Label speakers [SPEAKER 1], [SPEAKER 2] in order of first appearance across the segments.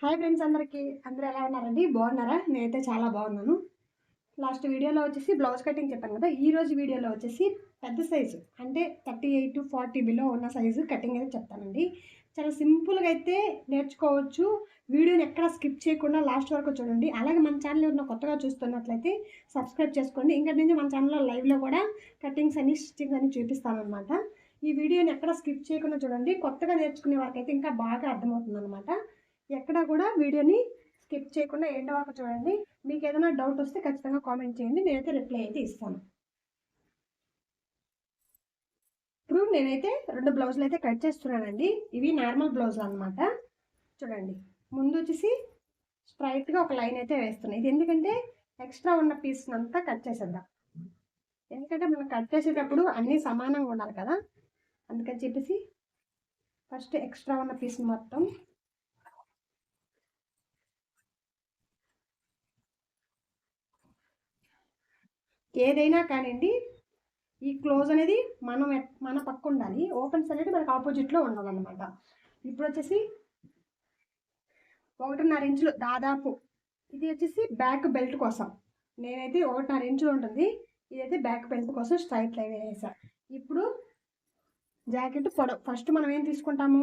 [SPEAKER 1] Hi friends అందరికీ. అందరూ ఎలా ఉన్నారండి? బాగున్నారా? నేనైతే చాలా బాగున్నాను. లాస్ట్ వీడియోలో వచ్చేసి బ్లౌజ్ కటింగ్ చెప్పాను కదా ఈ రోజు వీడియోలో వచ్చేసి పెద్ద సైజు అంటే thirty eight to forty below ఉన్న సైజు కటింగ్ అయితే చెప్తానండి. చాలా సింపుల్గా అయితే నేర్చుకోవచ్చు. వీడియోని ఎక్కడ స్కిప్ చేయకుండా లాస్ట్ వరకు చూడండి. అలాగే మన ఛానల్ ఉన్న కొత్తగా చూస్తున్నట్లయితే సబ్స్క్రైబ్ చేసుకోండి. ఇంకా నుంచి మన ఛానల్లో లైవ్లో కూడా కటింగ్స్ అని స్టిచ్చింగ్స్ అని చూపిస్తానమాట ఈ వీడియోని ఎక్కడ స్కిప్ చేయకుండా చూడండి. కొత్తగా నేర్చుకునే వారికి అయితే ఇంకా బాగా అర్థమవుతుంది అనమాట ఎక్కడ కూడా వీడియోని స్కిప్ చేయకుండా ఎండ్ వరకు చూడండి. మీకు ఏదైనా డౌట్ వస్తే ఖచ్చితంగా కామెంట్ చేయండి. నేనైతే రిప్లై అయితే ఇస్తాను. ఇప్పుడు నేనైతే రెండు బ్లౌజులు అయితే కట్ చేస్తున్నానండి. ఇవి నార్మల్ బ్లౌజులు అనమాట చూడండి. ముందు వచ్చేసి స్ట్రైట్గా ఒక లైన్ అయితే వేస్తున్నాయి ఇది ఎందుకంటే ఎక్స్ట్రా ఉన్న పీస్ అంతా కట్ చేసేద్దాం. ఎందుకంటే మనం కట్ చేసేటప్పుడు అన్నీ సమానంగా ఉండాలి కదా. అందుకని చెప్పేసి ఫస్ట్ ఎక్స్ట్రా ఉన్న పీస్ మొత్తం ఏదైనా కానివ్వండి ఈ క్లోజ్ అనేది మనం మన పక్క ఉండాలి. ఓపెన్స్ అనేది మనకు ఆపోజిట్లో ఉండాలన్నమాట. ఇప్పుడు వచ్చేసి ఒకటిన్నర ఇంచులు దాదాపు. ఇది వచ్చేసి బ్యాక్ బెల్ట్ కోసం. నేనైతే ఒకటిన్నర ఇంచులు ఉంటుంది. ఇదైతే బ్యాక్ బెల్ట్ కోసం స్ట్రైట్ లైన్ వేసాను ఇప్పుడు జాకెట్ పొడవు ఫస్ట్ మనం ఏం తీసుకుంటాము?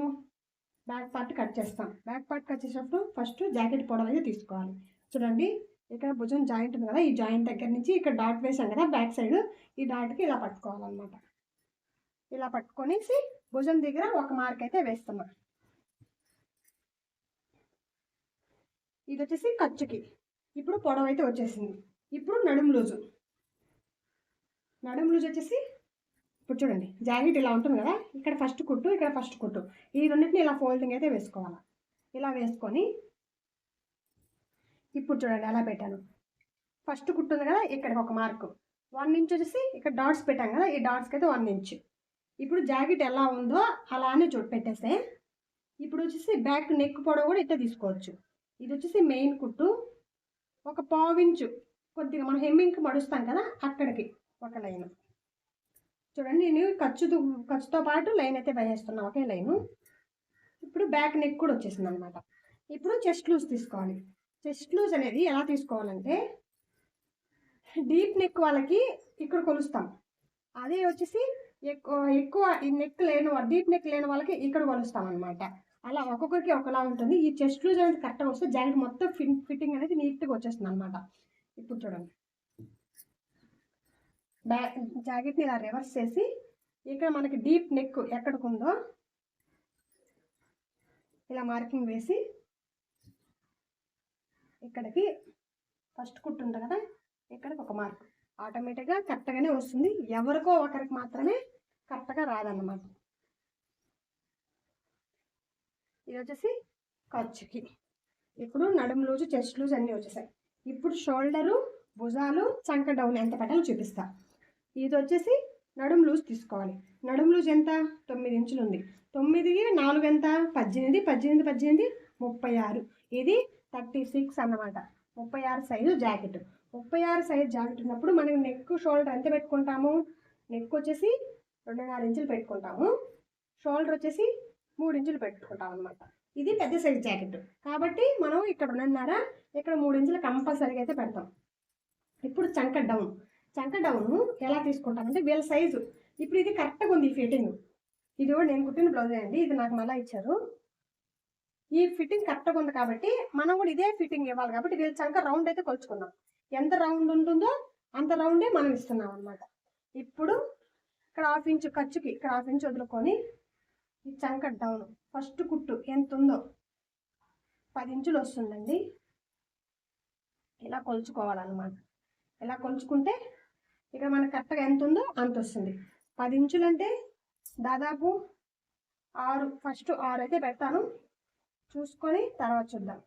[SPEAKER 1] బ్యాక్ పార్ట్ కట్ చేస్తాం. బ్యాక్ పార్ట్ కట్ చేసేటప్పుడు ఫస్ట్ జాకెట్ పొడవు అయితే తీసుకోవాలి. చూడండి. ఇక్కడ భుజం జాయింట్ ఉంది కదా ఈ జాయింట్ దగ్గర నుంచి ఇక్కడ డాట్ వేసాం కదా బ్యాక్ సైడ్ ఈ డాట్కి ఇలా పట్టుకోవాలన్నమాట. ఇలా పట్టుకొనేసి భుజం దగ్గర ఒక మార్క్ అయితే వేస్తున్నా. ఇది వచ్చేసి ఖర్చుకి ఇప్పుడు పొడవు అయితే వచ్చేసింది. ఇప్పుడు నడుము లూజు. నడుము లూజు వచ్చేసి ఇప్పుడు చూడండి జాకెట్ ఇలా ఉంటుంది కదా ఇక్కడ ఫస్ట్ కుట్టు ఇక్కడ ఫస్ట్ కుట్టు. ఈ రెండింటిని ఇలా ఫోల్డింగ్ అయితే వేసుకోవాలి. ఇలా వేసుకొని ఇప్పుడు చూడండి అలా పెట్టాను. ఫస్ట్ కుట్టు ఉంది కదా ఇక్కడికి ఒక మార్కు వన్ ఇంచ్ వచ్చేసి ఇక్కడ డాట్స్ పెట్టాం కదా ఈ డాట్స్కి అయితే వన్ ఇంచ్ ఇప్పుడు జాకెట్ ఎలా ఉందో అలానే చోటు పెట్టేస్తే ఇప్పుడు వచ్చేసి బ్యాక్ నెక్ పొడవు కూడా ఇట్లా తీసుకోవచ్చు. ఇది వచ్చేసి మెయిన్ కుట్టు. ఒక పావించు కొద్దిగా మనం హెమ్మింగ్కి మడుస్తాం కదా అక్కడికి ఒక లైన్. చూడండి నేను ఖర్చుతో ఖర్చుతో పాటు లైన్ అయితే వేసేస్తున్నా ఒకే లైను. ఇప్పుడు బ్యాక్ నెక్ కూడా వచ్చేసింది అనమాట ఇప్పుడు చెస్ట్ లూజ్ తీసుకోవాలి. చెస్ట్ లూజ్ అనేది ఎలా తీసుకోవాలంటే డీప్ నెక్ వాళ్ళకి ఇక్కడ కొలుస్తాం. అదే వచ్చేసి ఎక్కువ ఎక్కువ ఈ నెక్ లేని డీప్ నెక్ లేని వాళ్ళకి ఇక్కడ కొలుస్తాం అనమాట అలా ఒక్కొక్కరికి ఒకలా ఉంటుంది. ఈ చెస్ట్ లూజ్ అనేది కరెక్ట్గా వస్తే జాకెట్ మొత్తం ఫిట్ ఫిట్టింగ్ అనేది నీట్గా వచ్చేస్తుంది అనమాట ఇప్పుడు చూడండి. బ్యాక్ జాకెట్ని ఇలా రివర్స్ చేసి ఇక్కడ మనకి డీప్ నెక్ ఎక్కడికి ఉందో ఇలా మార్కింగ్ వేసి ఇక్కడికి ఫస్ట్ కుట్టు ఉంటుంది కదా ఇక్కడికి ఒక మార్క్ ఆటోమేటిక్గా కరెక్ట్గానే వస్తుంది. ఎవరికో ఒకరికి మాత్రమే కరెక్ట్గా రాదన్నమాట. ఇది వచ్చేసి ఖర్చుకి. ఇప్పుడు నడుము లూజు చెస్ట్ లూజ్ అన్నీ వచ్చేసాయి. ఇప్పుడు షోల్డరు భుజాలు చంక డౌన్ ఎంత పెట్టాలో చూపిస్తా. ఇది వచ్చేసి నడుము లూజ్ తీసుకోవాలి. నడుము లూజ్ ఎంత? తొమ్మిది ఇంచులు ఉంది. తొమ్మిదికి నాలుగు ఎంత? పద్దెనిమిది పద్దెనిమిది పద్దెనిమిది ముప్పై ఆరు. ఇది థర్టీ సిక్స్ అన్నమాట. ముప్పై ఆరు సైజు జాకెట్. ముప్పై ఆరు సైజు జాకెట్ ఉన్నప్పుడు మనం నెక్ షోల్డర్ ఎంత పెట్టుకుంటాము. నెక్ వచ్చేసి రెండున్నర ఇంచులు పెట్టుకుంటాము. షోల్డర్ వచ్చేసి మూడు ఇంచులు పెట్టుకుంటాం అనమాట ఇది పెద్ద సైజు జాకెట్. కాబట్టి మనం ఇక్కడ రెండున్నర ఇక్కడ మూడు ఇంచులు కంపల్సరీగా అయితే పెడతాం. ఇప్పుడు చంక డౌన్. చంక డౌన్ ఎలా తీసుకుంటామంటే వీళ్ళ సైజు. ఇప్పుడు ఇది కరెక్ట్గా ఉంది ఈ ఫిట్టింగ్. ఇది కూడా నేను కుట్టిన బ్లౌజే అండి. ఇది నాకు మళ్ళీ ఇచ్చారు. ఈ ఫిట్టింగ్ కరెక్ట్గా ఉంది కాబట్టి మనం కూడా ఇదే ఫిట్టింగ్ ఇవ్వాలి కాబట్టి వీళ్ళ చంక రౌండ్ అయితే కొలుచుకున్నాం ఎంత రౌండ్ ఉంటుందో అంత రౌండే మనం ఇస్తున్నాం అనమాట ఇప్పుడు ఇక్కడ హాఫ్ ఇంచు ఖర్చుకి ఇక్కడ హాఫ్ ఇంచు వదులుకొని ఈ చంక డౌన్ ఫస్ట్ కుట్టు ఎంత ఉందో పది ఇంచులు వస్తుందండి. ఇలా కొలుచుకోవాలన్నమాట. ఇలా కొలుచుకుంటే ఇక్కడ మనకు కరెక్ట్గా ఎంత ఉందో అంత వస్తుంది. పది ఇంచులు అంటే దాదాపు ఆరు ఫస్ట్ ఆరు అయితే పెడతాను. చూసుకొని తర్వాత చూద్దాం.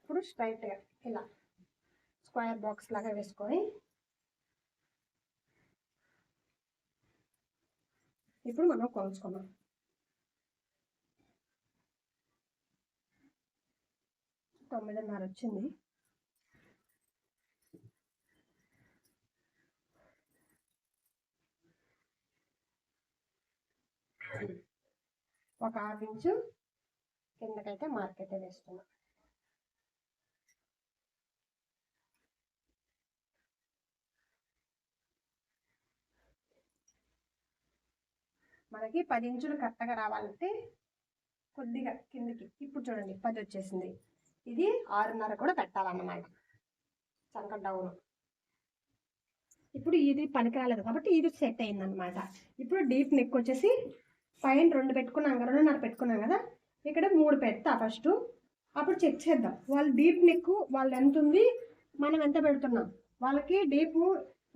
[SPEAKER 1] ఇప్పుడు స్ట్రైట్గా ఇలా స్క్వేర్ బాక్స్ లాగా వేసుకొని ఇప్పుడు మనం కొలుచుకున్నాం తొమ్మిదిన్నర వచ్చింది. ఒక హాఫ్ ఇంచు కిందకైతే మార్కెట్ అయితే వేస్తున్నా. మనకి పది ఇంచులు కరెక్ట్గా రావాలంటే కొద్దిగా కిందికి ఇప్పుడు చూడండి పది వచ్చేసింది. ఇది ఆరున్నర కూడా పెట్టాలన్నమాట. చంక డౌన్ ఇప్పుడు ఇది పనికి రాలేదు కాబట్టి ఇది సెట్ అయిందనమాట ఇప్పుడు డీప్ నెక్ వచ్చేసి పైన రెండు పెట్టుకున్నాం కదా రెండున్నర పెట్టుకున్నాం కదా ఇక్కడ మూడు పెడతా ఫస్ట్. అప్పుడు చెక్ చేద్దాం. వాళ్ళ డీప్ నెక్ వాళ్ళు ఎంత ఉంది మనం ఎంత పెడుతున్నాం? వాళ్ళకి డీప్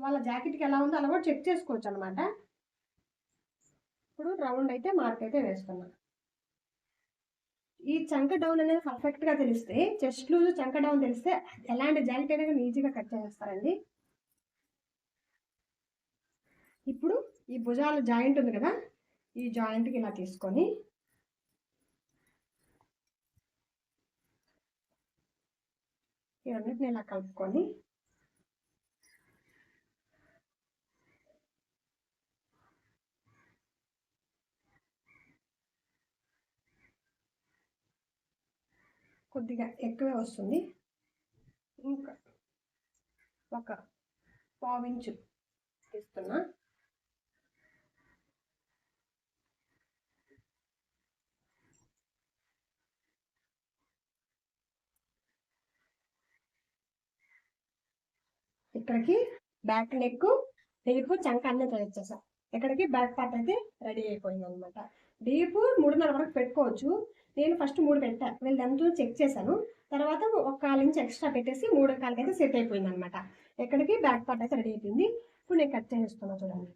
[SPEAKER 1] వాళ్ళ జాకెట్కి ఎలా ఉందో అలా కూడా చెక్ చేసుకోవచ్చు అనమాట ఇప్పుడు రౌండ్ అయితే మార్క్ అయితే వేస్తున్నా ఈ చంక డౌన్ అనేది పర్ఫెక్ట్గా తెలిస్తే చెస్ట్ లూజ్ చంక డౌన్ తెలిస్తే ఎలాంటి జాకెట్ అయినా కానీ ఈజీగా కట్ చేస్తారండి ఇప్పుడు ఈ భుజాల జాయింట్ ఉంది కదా ఈ జాయింట్కి ఇలా తీసుకొని ఈ రెండింటిని ఇలా కలుపుకొని కొద్దిగా ఎక్కువే వస్తుంది. ఇంకా ఒక పావించు తీస్తున్నా ఇక్కడికి బ్యాక్ నెక్ డీప్ చంక అన్నీ తెచ్చేసా ఇక్కడికి బ్యాక్ పార్ట్ అయితే రెడీ అయిపోయింది అనమాట డీప్ మూడున్నర వరకు పెట్టుకోవచ్చు. నేను ఫస్ట్ మూడు పెట్టా. వీళ్ళు ఎంత చెక్ చేశాను. తర్వాత ఒక కాలు ఇంచ్ ఎక్స్ట్రా పెట్టేసి మూడు కాలకి అయితే సెట్ అయిపోయింది అనమాట ఎక్కడికి బ్యాక్ పార్ట్ అయితే రెడీ అయిపోయింది. ఇప్పుడు నేను కట్ చేస్తున్నా చూడండి.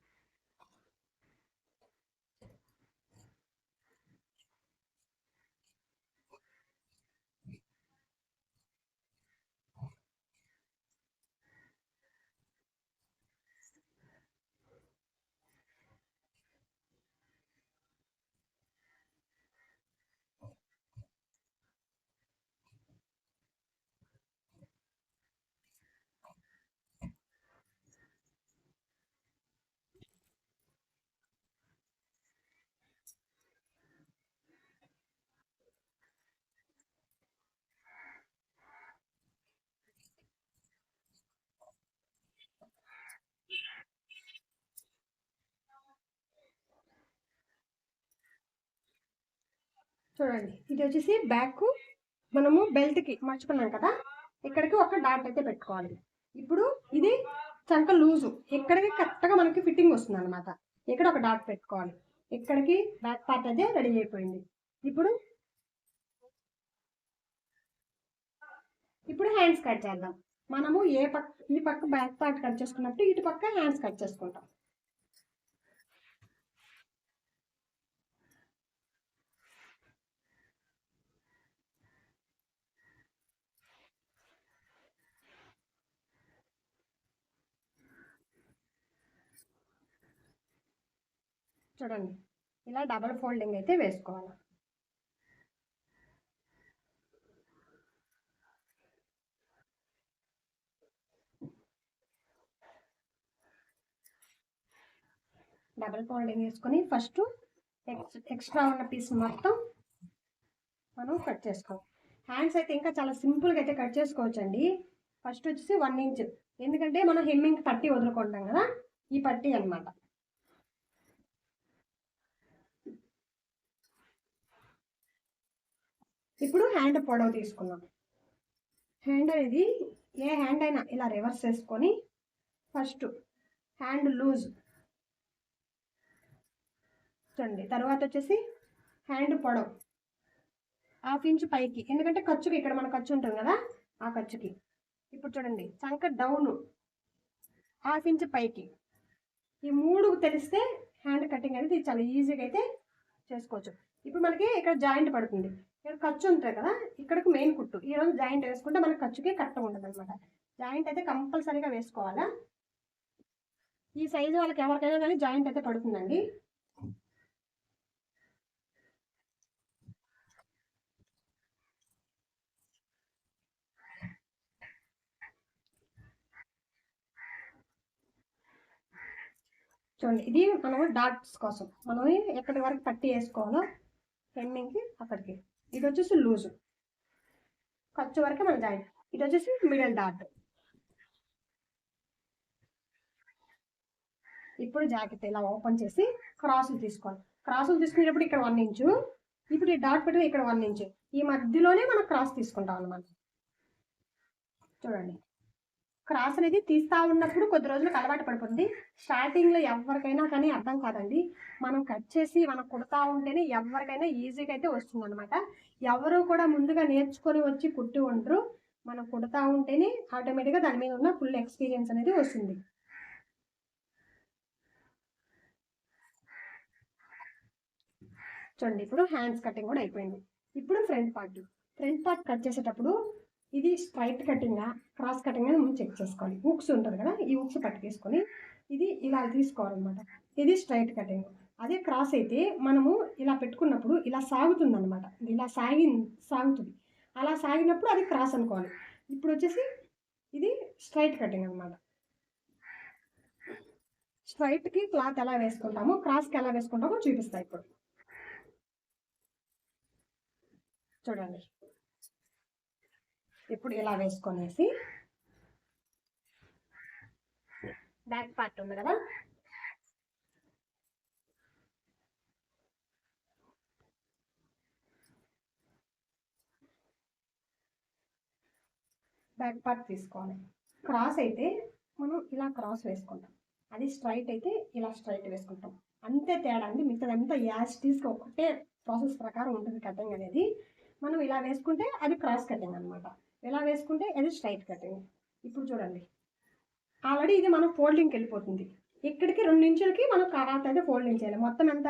[SPEAKER 1] చూడండి. ఇది వచ్చేసి బ్యాక్ మనము బెల్ట్కి మర్చుకున్నాం కదా? ఇక్కడికి ఒక డాట్ అయితే పెట్టుకోవాలి. ఇప్పుడు ఇది చంక లూజు. ఇక్కడికి కరెక్ట్గా మనకి ఫిట్టింగ్ వస్తుంది అనమాట ఇక్కడ ఒక డాట్ పెట్టుకోవాలి. ఇక్కడికి బ్యాక్ పార్ట్ అయితే రెడీ అయిపోయింది. ఇప్పుడు ఇప్పుడు హ్యాండ్స్ కట్ చేద్దాం. మనము ఏ పక్క ఈ పక్క బ్యాక్ పార్ట్ కట్ చేసుకున్నప్పుడు ఇటు పక్క హ్యాండ్స్ కట్ చేసుకుంటాం. చూడండి. ఇలా డబల్ ఫోల్డింగ్ అయితే వేసుకోవాలి. డబల్ ఫోల్డింగ్ వేసుకొని ఫస్ట్ ఎక్స్ట్రా ఉన్న పీస్ మొత్తం మనం కట్ చేసుకోవాలి. హ్యాండ్స్ అయితే ఇంకా చాలా సింపుల్గా అయితే కట్ చేసుకోవచ్చు అండి ఫస్ట్ వచ్చేసి వన్ ఇంచ్ ఎందుకంటే మనం హెమ్మింగ్ పట్టి వదులుకుంటాం కదా? ఈ పట్టి అనమాట ఇప్పుడు హ్యాండ్ పొడవు తీసుకున్నాం హ్యాండ్ అనేది ఏ హ్యాండ్ అయినా ఇలా రివర్స్ చేసుకొని ఫస్ట్ హ్యాండ్ లూజ్ చూడండి. తర్వాత వచ్చేసి హ్యాండ్ పొడవు హాఫ్ ఇంచ్ పైకి. ఎందుకంటే ఖర్చుకి ఇక్కడ మన ఖర్చు ఉంటుంది కదా ఆ ఖర్చుకి. ఇప్పుడు చూడండి చంక డౌన్ హాఫ్ ఇంచ్ పైకి. ఈ మూడు తెలిస్తే హ్యాండ్ కటింగ్ అనేది చాలా ఈజీగా అయితే చేసుకోవచ్చు. ఇప్పుడు మనకి ఇక్కడ జాయింట్ పడుతుంది. ఇక్కడ ఖర్చు ఉంటుంది కదా ఇక్కడికి మెయిన్ కుట్టు. ఈ రోజు జాయింట్ వేసుకుంటే మనకు ఖర్చుకి కరెక్ట్గా ఉండదు అనమాట జాయింట్ అయితే కంపల్సరీగా వేసుకోవాలా? ఈ సైజు వాళ్ళకి ఎవరికైనా కానీ జాయింట్ అయితే పడుతుందండి. చూడండి ఇది మనం డాట్స్ కోసం. మనం ఎక్కడి వరకు పట్టి వేసుకోవాలో ఎండింగ్కి అక్కడికి. ఇది వచ్చేసి లూజ్ ఖర్చు వరకు మన జాయింట్ ఇది వచ్చేసి మిడిల్ డాట్ ఇప్పుడు జాకెట్ ఇలా ఓపెన్ చేసి క్రాసులు తీసుకోవాలి. క్రాసులు తీసుకునేటప్పుడు ఇక్కడ వన్ ఇంచు ఇప్పుడు ఈ డాట్ పెట్టి ఇక్కడ వన్ ఇంచు ఈ మధ్యలోనే మనం క్రాస్ తీసుకుంటాం అన్నమాట. చూడండి. క్రాస్ అనేది తీస్తా ఉన్నప్పుడు కొద్ది రోజులకు అలవాటు పడిపోతుంది. స్టార్టింగ్లో ఎవరికైనా కానీ అర్థం కాదండి. మనం కట్ చేసి మనం కుడతా ఉంటేనే ఎవరికైనా ఈజీగా అయితే వస్తుంది అనమాట ఎవరు కూడా ముందుగా నేర్చుకొని వచ్చి కుట్టి ఉండరు. మనం కుడతా ఉంటేనే ఆటోమేటిక్గా దాని మీద ఉన్న ఫుల్ ఎక్స్పీరియన్స్ అనేది వస్తుంది. చూడండి ఇప్పుడు హ్యాండ్స్ కటింగ్ కూడా అయిపోయింది. ఇప్పుడు front part. Front part cut చేసేటప్పుడు ఇది స్ట్రైట్ కటింగా క్రాస్ కటింగ్ అని మనం చెక్ చేసుకోవాలి. ఉక్స్ ఉంటుంది కదా ఈ హుక్స్ పట్టుకేసుకొని ఇది ఇలా తీసుకోవాలన్నమాట. ఇది స్ట్రైట్ కటింగ్. అదే క్రాస్ అయితే మనము ఇలా పెట్టుకున్నప్పుడు ఇలా సాగుతుంది అనమాట ఇలా సాగి సాగుతుంది. అలా సాగినప్పుడు అది క్రాస్ అనుకోవాలి. ఇప్పుడు వచ్చేసి ఇది స్ట్రైట్ కటింగ్ అనమాట స్ట్రైట్కి క్లాత్ ఎలా వేసుకుంటామో క్రాస్కి ఎలా వేసుకుంటామో చూపిస్తాయి ఇప్పుడు. చూడండి. ఇప్పుడు ఇలా వేసుకొనేసి బ్యాక్ పార్ట్ ఉంది కదా? బ్యాక్ పార్ట్ తీసుకోవాలి. క్రాస్ అయితే మనం ఇలా క్రాస్ వేసుకుంటాం. అది స్ట్రైట్ అయితే ఇలా స్ట్రైట్ వేసుకుంటాం. అంతే తేడా అండి. మిగతాదంతా యాజ్ టీస్కి ఒకటే ప్రాసెస్ ప్రకారం ఉంటుంది కటింగ్ అనేది. మనం ఇలా వేసుకుంటే అది క్రాస్ కటింగ్ అనమాట ఎలా వేసుకుంటే అది స్ట్రైట్ కటింగ్ ఇప్పుడు చూడండి. ఆల్రెడీ ఇది మనం ఫోల్డింగ్కి వెళ్ళిపోతుంది. ఇక్కడికి రెండు ఇంచులకి మనం క్లాత్ అయితే ఫోల్డింగ్ చేయాలి. మొత్తం ఎంత?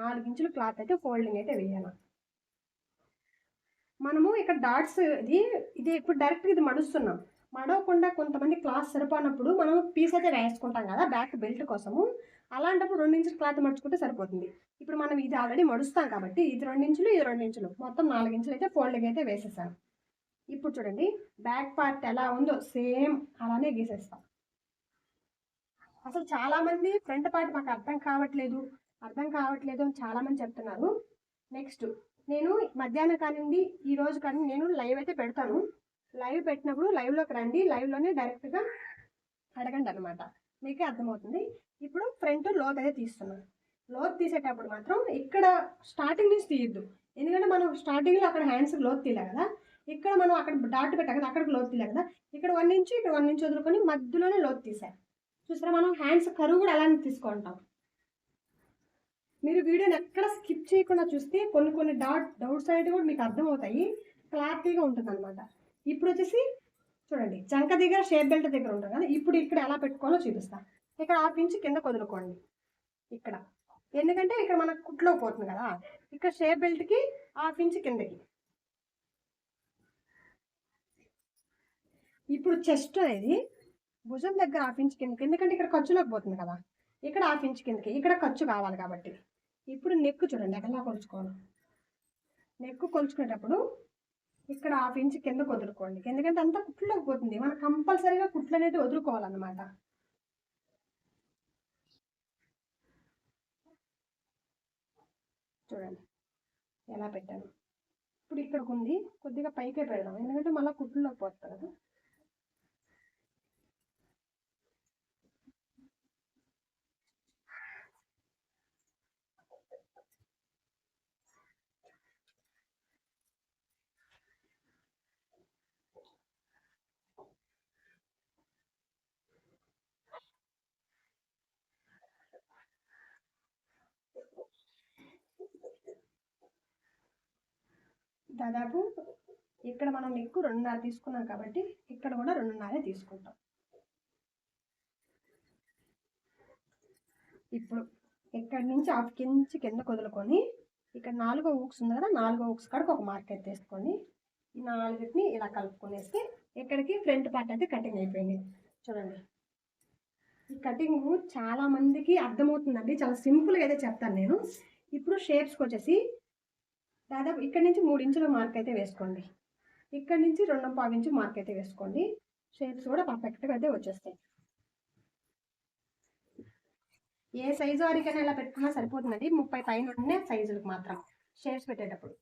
[SPEAKER 1] నాలుగు ఇంచులు క్లాత్ అయితే ఫోల్డింగ్ అయితే వేయాలి. మనము ఇక్కడ డాట్స్ ఇది ఇది ఇప్పుడు డైరెక్ట్గా ఇది మడుస్తున్నాం. మడవకుండా కొంతమంది క్లాత్ సరిపోనప్పుడు మనం పీస్ అయితే వేసుకుంటాం కదా బ్యాక్ బెల్ట్ కోసము. అలాంటప్పుడు రెండు ఇంచులు క్లాత్ మడుచుకుంటే సరిపోతుంది. ఇప్పుడు మనం ఇది ఆల్రెడీ మడుస్తాం కాబట్టి ఇది రెండు ఇంచులు ఇది రెండు ఇంచులు. మొత్తం నాలుగు ఇంచులు అయితే ఫోల్డింగ్ అయితే వేసేసాను ఇప్పుడు చూడండి బ్యాక్ పార్ట్ ఎలా ఉందో సేమ్ అలానే గీసేస్తాం. అసలు చాలామంది ఫ్రంట్ పార్ట్ మాకు అర్థం కావట్లేదు అర్థం కావట్లేదు అని చాలామంది చెప్తున్నారు. నెక్స్ట్ నేను మధ్యాహ్నం కానివ్వండి ఈ రోజు కానీ నేను లైవ్ అయితే పెడతాను. లైవ్ పెట్టినప్పుడు లైవ్లోకి రండి లైవ్లోనే డైరెక్ట్గా అడగండి అనమాట మీకే అర్థమవుతుంది. ఇప్పుడు ఫ్రంట్ లోత్ అయితే తీస్తున్నాను లోత్ తీసేటప్పుడు మాత్రం ఇక్కడ స్టార్టింగ్ నుంచి తీయద్దు. ఎందుకంటే మనం స్టార్టింగ్లో అక్కడ హ్యాండ్స్ లోత్ తీయలే కదా. ఇక్కడ మనం అక్కడ డాట్ పెట్టాం కదా అక్కడికి లోతు తీయలే కదా. ఇక్కడ వన్ ఇంచు ఇక్కడ వన్ ఇంచు వదులుకొని మధ్యలోనే లోతు తీసాం. చూసారా మనం? హ్యాండ్స్ కరువు కూడా అలానే తీసుకుంటాం. మీరు వీడియోని ఎక్కడ స్కిప్ చేయకుండా చూస్తే కొన్ని కొన్ని డాట్ డౌట్ సైడ్ కూడా మీకు అర్థమవుతాయి. క్లారిటీగా ఉంటుంది అనమాట ఇప్పుడు వచ్చేసి చూడండి చంక దగ్గర షేప్ బెల్ట్ దగ్గర ఉంటుంది కదా. ఇప్పుడు ఇక్కడ ఎలా పెట్టుకోవాలో చూపిస్తా. ఇక్కడ ఆఫ్ ఇంచ్ కింద వదులుకోండి ఇక్కడ. ఎందుకంటే ఇక్కడ మనకు కుట్లో పోతుంది కదా. ఇక్కడ షేప్ బెల్ట్కి హాఫ్ ఇంచ్ కిందకి. ఇప్పుడు చెస్ట్ అనేది భుజం దగ్గర హాఫ్ ఇంచ్ కిందకి ఎందుకంటే ఇక్కడ ఖర్చులోకి పోతుంది కదా. ఇక్కడ హాఫ్ ఇంచ్ కిందకి ఇక్కడ ఖర్చు కావాలి కాబట్టి. ఇప్పుడు నెక్కు చూడండి ఎలా కొలుచుకోవాలి? నెక్కు కొలుచుకునేటప్పుడు ఇక్కడ హాఫ్ ఇంచ్ కింద వదులుకోండి ఎందుకంటే అంతా కుట్లోకి పోతుంది. మనం కంపల్సరీగా కుట్లు అనేది వదులుకోవాలన్నమాట. చూడండి ఎలా పెట్టాను. ఇప్పుడు ఇక్కడికి ఉంది. కొద్దిగా పైకే పెడదాం. ఎందుకంటే మళ్ళీ కుట్లోకి పోతుంది కదా. దాదాపు ఇక్కడ మనం నెక్కు రెండున్నర తీసుకున్నాం కాబట్టి ఇక్కడ కూడా రెండున్నరే తీసుకుంటాం. ఇప్పుడు ఇక్కడి నుంచి హాఫ్ కించి కింద వదులుకొని ఇక్కడ నాలుగో ఊక్స్ ఉంది కదా నాలుగో ఊక్స్ కాడికి ఒక మార్క్ అయితే ఈ నాలుగిటిని ఇలా కలుపుకునేస్తే ఇక్కడికి ఫ్రంట్ పార్ట్ అయితే కటింగ్ అయిపోయింది. చూడండి. ఈ కటింగ్ చాలా మందికి అర్థమవుతుందండి. చాలా సింపుల్గా అయితే చెప్తాను నేను. ఇప్పుడు షేప్స్కి వచ్చేసి దాదాపు ఇక్కడ నుంచి మూడు ఇంచుల మార్క్ అయితే వేసుకోండి. ఇక్కడ నుంచి రెండు పావు ఇంచు మార్క్ అయితే వేసుకోండి. షేప్స్ కూడా పర్ఫెక్ట్గా అయితే వచ్చేస్తాయి. ఏ సైజు వారికైనా ఇలా పెట్టుకున్నా సరిపోతుందండి. ముప్పై పైన ఉండే సైజులకు మాత్రం. షేప్స్ పెట్టేటప్పుడు.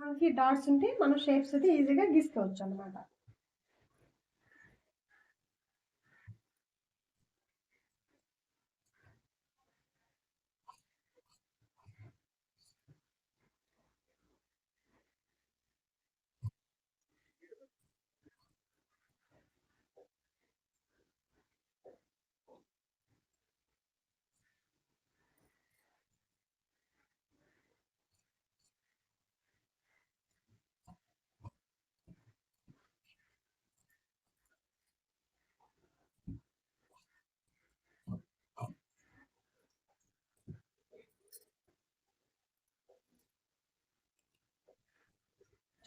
[SPEAKER 1] మనకి డాట్స్ ఉంటే మనం షేప్స్ అయితే ఈజీగా గీసుకోవచ్చు అనమాట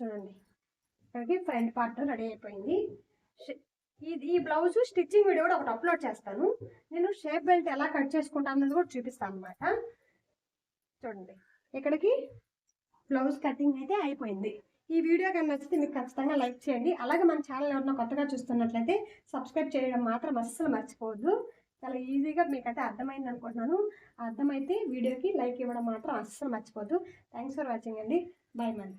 [SPEAKER 1] చూడండి. ఇక్కడికి ఫ్రంట్ పార్ట్ రెడీ అయిపోయింది. షే- ఇది ఈ బ్లౌజ్ స్టిచ్చింగ్ వీడియో కూడా ఒకటి అప్లోడ్ చేస్తాను. నేను షేప్ బెల్ట్ ఎలా కట్ చేసుకుంటాను అన్నది కూడా చూపిస్తాను అనమాట చూడండి. ఇక్కడికి బ్లౌజ్ కటింగ్ అయితే అయిపోయింది. ఈ వీడియో కానీ నచ్చితే మీకు ఖచ్చితంగా లైక్ చేయండి. అలాగే మన ఛానల్ ఎవరన్నా కొత్తగా చూస్తున్నట్లయితే సబ్స్క్రైబ్ చేయడం మాత్రం అస్సలు మర్చిపోవద్దు. చాలా ఈజీగా మీకైతే అర్థమైంది అనుకుంటున్నాను. అర్థమైతే వీడియోకి లైక్ ఇవ్వడం మాత్రం అస్సలు మర్చిపోద్దు థ్యాంక్స్ ఫర్ వాచింగ్ అండి. బాయ్ మళ్ళీ